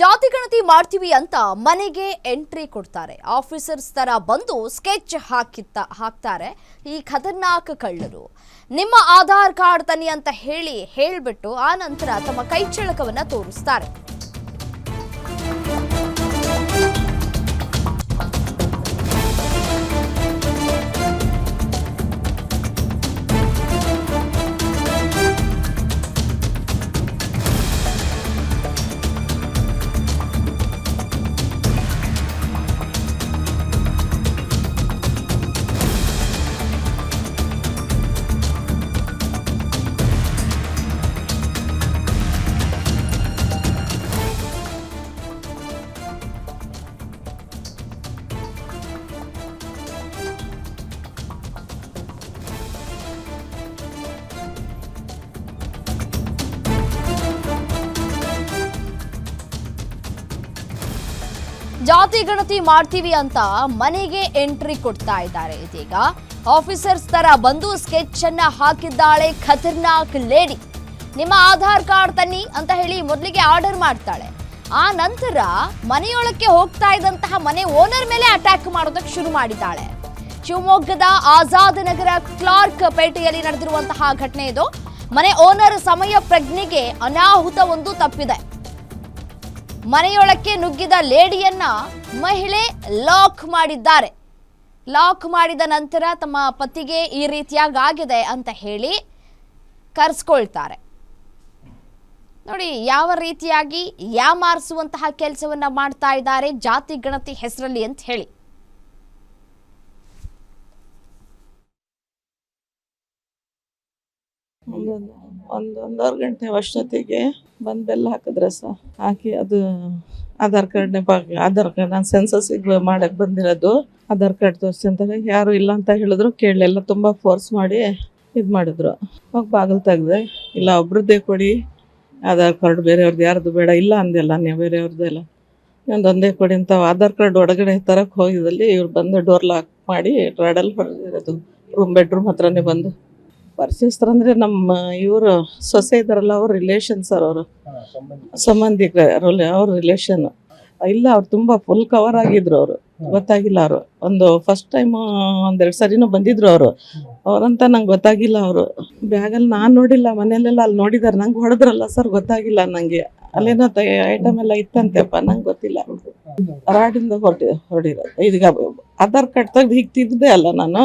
ಜಾತಿ ಗಣತಿ ಮಾಡ್ತೀವಿ ಅಂತ ಮನೆಗೆ ಎಂಟ್ರಿ ಕೊಡ್ತಾರೆ. ಆಫೀಸರ್ಸ್ ತರ ಬಂದು ಸ್ಕೆಚ್ ಹಾಕಿತ್ತ, ಹಾಕ್ತಾರೆ. ಈ ಖತರ್ನಾಕ್ ಕಳ್ಳರು. ನಿಮ್ಮ ಆಧಾರ್ ಕಾರ್ಡ್ ತನಿ ಅಂತ ಹೇಳಿ ಹೇಳ್ಬಿಟ್ಟು ಆ ನಂತರ ತಮ್ಮ ಕೈಚಳಕವನ್ನ ತೋರಿಸ್ತಾರೆ. ಜಾತಿ ಗಣತಿ ಮಾಡ್ತೀವಿ ಅಂತ ಮನೆಗೆ ಎಂಟ್ರಿ ಕೊಡ್ತಾ ಇದ್ದಾರೆ. ಇದೀಗ ಆಫೀಸರ್ಸ್ ತರ ಬಂದು ಸ್ಕೆಚ್ ಅನ್ನ ಹಾಕಿದ್ದಾಳೆ ಖತರ್ನಾಕ್ ಲೇಡಿ. ನಿಮ್ಮ ಆಧಾರ್ ಕಾರ್ಡ್ ತನ್ನಿ ಅಂತ ಹೇಳಿ ಮೊದಲಿಗೆ ಆರ್ಡರ್ ಮಾಡ್ತಾಳೆ. ಆ ನಂತರ ಮನೆಯೊಳಕ್ಕೆ ಹೋಗ್ತಾ ಇದ್ದಂತಹ ಮನೆ ಓನರ್ ಮೇಲೆ ಅಟ್ಯಾಕ್ ಮಾಡೋದಕ್ಕೆ ಶುರು ಮಾಡಿದ್ದಾಳೆ. ಶಿವಮೊಗ್ಗದ ಆಜಾದ್ ನಗರ ಕ್ಲಾರ್ಕ್ ಪೇಟೆಯಲ್ಲಿ ನಡೆದಿರುವಂತಹ ಘಟನೆ ಇದು. ಮನೆ ಓನರ್ ಸಮಯ ಪ್ರಜ್ಞೆಗೆ ಅನಾಹುತ ಒಂದು ತಪ್ಪಿದೆ. ಮನೆಯೊಳಕ್ಕೆ ನುಗ್ಗಿದ ಲೇಡಿಯನ್ನ ಮಹಿಳೆ ಲಾಕ್ ಮಾಡಿದ್ದಾರೆ. ಲಾಕ್ ಮಾಡಿದ ನಂತರ ತಮ್ಮ ಪತಿಗೆ ಈ ರೀತಿಯಾಗಿ ಆಗಿದೆ ಅಂತ ಹೇಳಿ ಕರೆಸ್ಕೊಳ್ತಾರೆ. ನೋಡಿ, ಯಾವ ರೀತಿಯಾಗಿ ಯಾಮಾರಿಸುವಂತಹ ಕೆಲಸವನ್ನ ಮಾಡ್ತಾ ಇದ್ದಾರೆ ಜಾತಿ, ಗಣತಿ ಹೆಸರಲ್ಲಿ ಅಂತ ಹೇಳಿ. ಒಂದು ಒಂದೂವರೆ ಗಂಟೆ ಅಷ್ಟೊತ್ತಿಗೆ ಬಂದು ಬೆಲ್ಲ ಹಾಕಿದ್ರೆ ಸರ್ ಹಾಕಿ ಅದು ಆಧಾರ್ ಕಾರ್ಡ್ನೇ ಭಾಗ ಆಧಾರ್ ಕಾರ್ಡ್ ನಾನು ಸೆನ್ಸಸ್ಸಿಗೆ ಮಾಡಕ್ಕೆ ಬಂದಿರೋದು, ಆಧಾರ್ ಕಾರ್ಡ್ ತೋರಿಸಿ ಅಂತಾರೆ ಯಾರು ಇಲ್ಲ ಅಂತ ಹೇಳಿದ್ರು ಕೇಳಲಿಲ್ಲ ತುಂಬ ಫೋರ್ಸ್ ಮಾಡಿ ಇದು ಮಾಡಿದ್ರು. ಅವಾಗ ಬಾಗಿಲು ತೆಗ್ದೆ, ಇಲ್ಲ ಒಬ್ರದ್ದೇ ಕೊಡಿ, ಆಧಾರ್ ಕಾರ್ಡ್ ಬೇರೆಯವ್ರದ್ದು ಯಾರ್ದು ಬೇಡ, ಇಲ್ಲ ಅಂದಿಲ್ಲ ನೀವು ಬೇರೆಯವ್ರದ್ದೆಲ್ಲ ಇನ್ನೊಂದು ಒಂದೇ ಕೊಡಿ ಅಂತ ಆಧಾರ್ ಕಾರ್ಡ್ ಒಳಗಡೆ ತರಕ್ಕೆ ಹೋಗಿದ್ದಲ್ಲಿ ಇವ್ರು ಬಂದು ಡೋರ್ ಲಾಕ್ ಮಾಡಿ ರಾಡಲ್ಲಿ ಹೊಡೆದಿರೋದು ರೂಮ್ ಬೆಡ್ರೂಮ್ ಹತ್ರನೇ ಬಂದು. ಪರಿಚಯಸ್ಥರಂದ್ರೆ ನಮ್ಮ ಇವರು ಸೊಸೆ ಇದ್ದಾರಲ್ಲ, ಅವ್ರ ರಿಲೇಷನ್ ಸರ್ ಅವರು. ಸಂಬಂಧಿಕರು, ಅವ್ರ ರಿಲೇಷನ್ ಇಲ್ಲ, ಅವ್ರು ತುಂಬ ಫುಲ್ ಕವರ್ ಆಗಿದ್ರು ಅವರು. ಗೊತ್ತಾಗಿಲ್ಲ ಅವರು. ಒಂದು ಫಸ್ಟ್ ಟೈಮ್ ಒಂದೆರಡು ಸರಿನೂ ಬಂದಿದ್ರು ಅವರು. ಅವರಂತ ನಂಗೆ ಗೊತ್ತಾಗಿಲ್ಲ ಅವರು. ಬ್ಯಾಗಲ್ಲಿ ನಾನು ನೋಡಿಲ್ಲ, ಮನೆಯಲ್ಲೆಲ್ಲ ಅಲ್ಲಿ ನೋಡಿದಾರೆ. ನಂಗೆ ಹೊಡೆದ್ರಲ್ಲ ಸರ್ ಗೊತ್ತಾಗಿಲ್ಲ ನನಗೆ ಅಲ್ಲೇನೋ ಐಟಮ್ ಎಲ್ಲ ಇತ್ತಂತೆಪ್ಪ, ನಂಗೆ ಗೊತ್ತಿಲ್ಲ. ರಾಡಿಂದ ಹೊರಟಿ ಹೊರಡಿರೋದು ಈಗ ಆಧಾರ್ ಕಾರ್ಡ್ ತೆಗ್ದು ಹೀಗೆ ತಿದ್ದೆ ಅಲ್ಲ ನಾನು.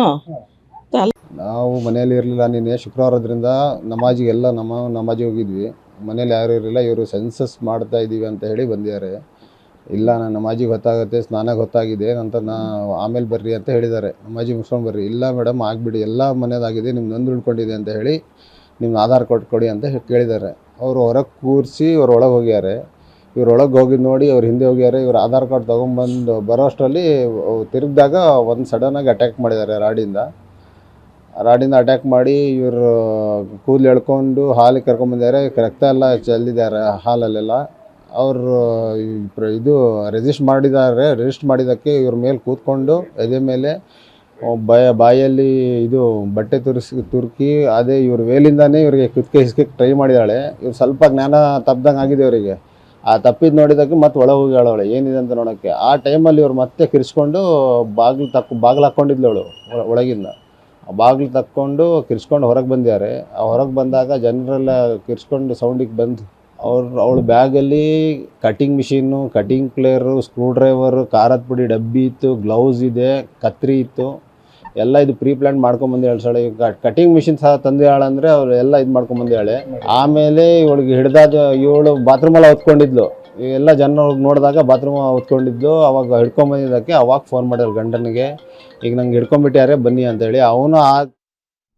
ನಾವು ಮನೆಯಲ್ಲಿ ಇರಲಿಲ್ಲ, ನಿನ್ನೆ ಶುಕ್ರವಾರದ್ರಿಂದ ನಮಾಜಿಗೆಲ್ಲ ನಮ್ಮ ನಮಾಜಿ ಹೋಗಿದ್ವಿ. ಮನೇಲಿ ಯಾರು ಇರಲಿಲ್ಲ, ಇವರು ಸೆನ್ಸಸ್ ಮಾಡ್ತಾ ಇದ್ದೀವಿ ಅಂತ ಹೇಳಿ ಬಂದಿದ್ದಾರೆ. ಇಲ್ಲ, ನಾನು ನಮಾಜಿಗೆ ಗೊತ್ತಾಗುತ್ತೆ ಸ್ನಾನಕ್ಕೆ ಗೊತ್ತಾಗಿದೆ ಅಂತ ನಾ ಆಮೇಲೆ ಬರ್ರಿ ಅಂತ ಹೇಳಿದ್ದಾರೆ. ನಮಾಜಿ ಮುಗಿಸ್ಕೊಂಡು ಬರ್ರಿ. ಇಲ್ಲ ಮೇಡಮ್, ಆಗಿಬಿಡಿ, ಎಲ್ಲ ಮನೆಯದಾಗಿದೆ ನಿಮ್ಮ ನೊಂದು ಉಳ್ಕೊಂಡಿದೆ ಅಂತ ಹೇಳಿ ನಿಮ್ಮ ಆಧಾರ್ ಕಾರ್ಡ್ ಕೊಡಿ ಅಂತ ಕೇಳಿದ್ದಾರೆ. ಅವರು ಹೊರಗೆ ಕೂರಿಸಿ ಅವ್ರು ಒಳಗೆ ಹೋಗ್ಯಾರೆ. ಇವ್ರು ಒಳಗೆ ಹೋಗಿದ್ದು ನೋಡಿ ಅವ್ರು ಹಿಂದೆ ಹೋಗ್ಯಾರೆ. ಇವ್ರು ಆಧಾರ್ ಕಾರ್ಡ್ ತೊಗೊಂಬಂದು ಬರೋ ಅಷ್ಟರಲ್ಲಿ ತಿರುಗಿದಾಗ ಒಂದು ಸಡನ್ನಾಗಿ ಅಟ್ಯಾಕ್ ಮಾಡಿದ್ದಾರೆ ರಾಡಿಂದ ರಾಡಿಂದ ಅಟ್ಯಾಕ್ ಮಾಡಿ ಇವರು ಕೂದಲು ಎಳ್ಕೊಂಡು ಹಾಲಿಗೆ ಕರ್ಕೊಂಬಂದಿದ್ದಾರೆ ರಕ್ತ ಎಲ್ಲ ಚೆಲ್ಲಿದ್ದಾರೆ ಹಾಲಲ್ಲೆಲ್ಲ. ಅವರು ಇದು ರಿಜಿಸ್ಟ್ ಮಾಡಿದ್ದಾರೆ. ರಿಜಿಸ್ಟ್ ಮಾಡಿದ್ದಕ್ಕೆ ಇವ್ರ ಮೇಲೆ ಕೂತ್ಕೊಂಡು ಎದೆ ಮೇಲೆ ಬಾಯ, ಬಾಯಲ್ಲಿ ಇದು ಬಟ್ಟೆ ತುರಿಸಿ, ತುರುಕಿ, ಅದೇ ಇವ್ರ ವೇಲಿಂದಾನೇ ಇವರಿಗೆ ಕಿತ್ಕೆ ಟ್ರೈ ಮಾಡಿದ್ದಾಳೆ. ಇವ್ರು ಸ್ವಲ್ಪ ಜ್ಞಾನ ತಪ್ದಂಗೆ ಆಗಿದೆ ಇವರಿಗೆ. ಆ ತಪ್ಪಿದ್ದು ನೋಡಿದಕ್ಕೆ ಮತ್ತೆ ಒಳಗೆ ಹೋಗಿ ಹೇಳೋಳೆ ಏನಿದೆ ಅಂತ ನೋಡೋಕ್ಕೆ. ಆ ಟೈಮಲ್ಲಿ ಇವ್ರು ಮತ್ತೆ ಕಿರಿಸ್ಕೊಂಡು ಬಾಗಿಲು ತಕ್ಕ, ಬಾಗಿಲು ಹಾಕ್ಕೊಂಡಿದ್ಲು ಅವಳು, ಒಳಗಿಂದ. ಬಾಗಿಲು ತಕ್ಕೊಂಡು ಕಿರ್ಸ್ಕೊಂಡು ಹೊರಗೆ ಬಂದಿದ್ದಾರೆ. ಹೊರಗೆ ಬಂದಾಗ ಜನರೆಲ್ಲ ಕಿರ್ಸ್ಕೊಂಡು ಸೌಂಡಿಗೆ ಬಂದು ಅವ್ರು, ಅವಳ ಬ್ಯಾಗಲ್ಲಿ cutting machine cutting plier screw driver ಖಾರದ ಪುಡಿ, ಡಬ್ಬಿ ಇತ್ತು ಗ್ಲೌಸ್ ಇದೆ, ಕತ್ರಿ ಇತ್ತು. ಎಲ್ಲ ಇದು ಪ್ರೀ ಪ್ಲ್ಯಾನ್ ಮಾಡ್ಕೊಂಬಂದು ಹೇಳ್ಸಾಳೆ ಈಗ ಕಟಿಂಗ್ ಮಿಷಿನ್ ಸಹ ತಂದು ಹೇಳಂದ್ರೆ ಅವ್ರು ಎಲ್ಲ ಇದು ಮಾಡ್ಕೊಂಬಂದು ಹೇಳೆ ಆಮೇಲೆ ಇವಳಿಗೆ ಹಿಡ್ದಾದ, ಇವಳು ಬಾತ್ರೂಮಲ್ಲಿ ಹೊತ್ಕೊಂಡಿದ್ಲು. ಎಲ್ಲ ಜನ ನೋಡಿದಾಗ ಬಾತ್ರೂಮ್ ಹೊತ್ಕೊಂಡಿದ್ದು, ಅವಾಗ ಹಿಡ್ಕೊಂಬಂದಿದ್ದಕ್ಕೆ ಅವಾಗ ಫೋನ್ ಮಾಡಿದ್ರು ಗಂಡನಿಗೆ. ಈಗ ನಂಗೆ ಹಿಡ್ಕೊಂಬಿಟ್ಟಾರೆ ಬನ್ನಿ ಅಂತೇಳಿ. ಅವನು ಆ